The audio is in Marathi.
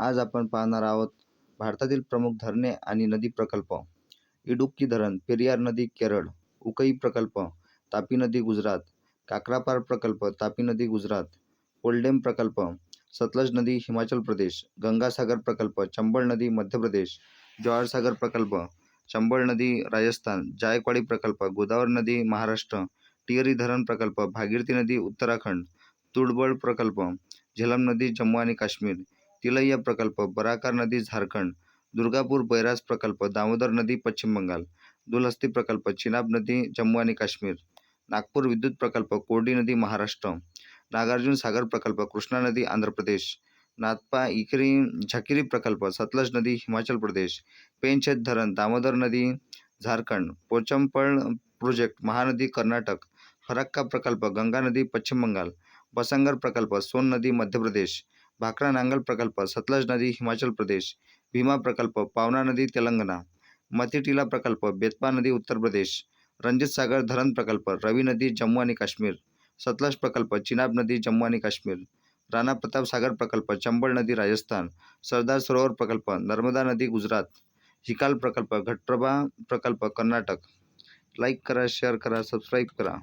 आज आपण पाहणार आहोत भारतातील प्रमुख धरणे आणि नदी प्रकल्प. इडुक्की धरण पेरियार नदी केरळ उकई प्रकल्प तापी नदी गुजरात काकरापार प्रकल्प तापी नदी गुजरात कोल्डेम प्रकल्प सतलज नदी हिमाचल प्रदेश गंगासागर प्रकल्प चंबळ नदी मध्य प्रदेश जवाहरसागर प्रकल्प चंबळ नदी राजस्थान जायकवाडी प्रकल्प गोदावरी नदी महाराष्ट्र टिहरी धरण प्रकल्प भागीरथी नदी उत्तराखंड तुडबळ प्रकल्प झेलम नदी जम्मू आणि काश्मीर तिलैया प्रकल्प बराकार नदी झारखंड दुर्गापूर बैराज प्रकल्प दामोदर नदी पश्चिम बंगाल दुलहस्ती प्रकल्प चिनाब नदी जम्मू आणि काश्मीर नागपूर विद्युत प्रकल्प कोरडी नदी महाराष्ट्र नागार्जुन सागर प्रकल्प कृष्णा नदी आंध्र प्रदेश नाथपा इकरी झकिरी प्रकल्प सतलज नदी हिमाचल प्रदेश पेनछेद धरण दामोदर नदी झारखंड पोचमपळ प्रोजेक्ट महानदी कर्नाटक फरक्का प्रकल्प गंगा नदी पश्चिम बंगाल बसंगर प्रकल्प सोन नदी मध्य प्रदेश भाकरा नांगल प्रकल्प सतलज नदी हिमाचल प्रदेश भीमा प्रकल्प पावना नदी तेलंगणा मतिटिला प्रकल्प बेतपा नदी उत्तर प्रदेश रणजित सागर धरण प्रकल्प रवी नदी जम्मू आणि काश्मीर सतलज प्रकल्प चिनाब नदी जम्मू आणि काश्मीर राणा प्रताप सागर प्रकल्प चंबळ नदी राजस्थान सरदार सरोवर प्रकल्प नर्मदा नदी गुजरात हिकाल प्रकल्प घटप्रभा प्रकल्प कर्नाटक. लाईक करा शेअर करा सबस्क्राईब करा.